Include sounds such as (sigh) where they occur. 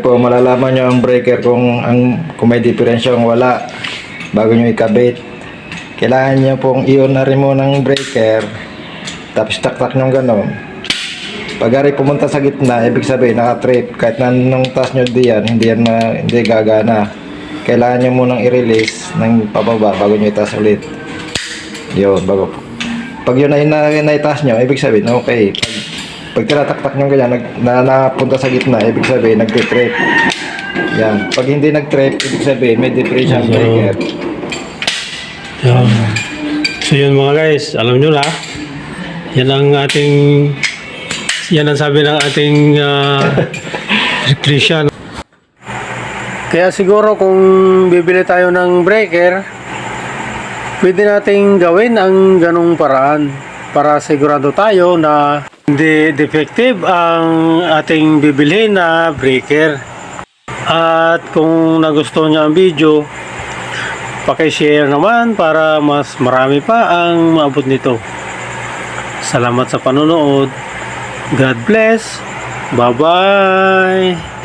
po, malalaman nyo ang breaker kung, ang, kung may diferensya o wala bago nyo ikabit. Kailangan nyo pong i-on na rin mo ng breaker tapos taktak nyo gano'n. Pag ari pumunta sa gitna, ibig sabihin naka-trip. Kahit na nung taas nyo diyan, hindi yan ma, hindi gagana. Kailangan nyo munang i-release ng pababa bago nyo itaas ulit. Yun, bago. Pag yun ay na, naitaas nyo, ibig sabihin, okay. Pag, pag tinataktak nyo ganyan, nag, na, napunta sa gitna, ibig sabihin, nagtitrip. Yan. Pag hindi nag-trip, ibig sabihin, may differential So, breaker. Yan. So yun mga guys, alam nyo na. Yan ang ating yan ang sabi ng ating (laughs) uh, electrician. Kaya siguro kung bibili tayo ng breaker, pwede nating gawin ang ganong paraan para sigurado tayo na hindi defective ang ating bibilhin na breaker. At kung nagustuhan niya ang video, Paki-share naman para mas marami pa ang maabot nito. Salamat sa panonood. God bless. Bye-bye.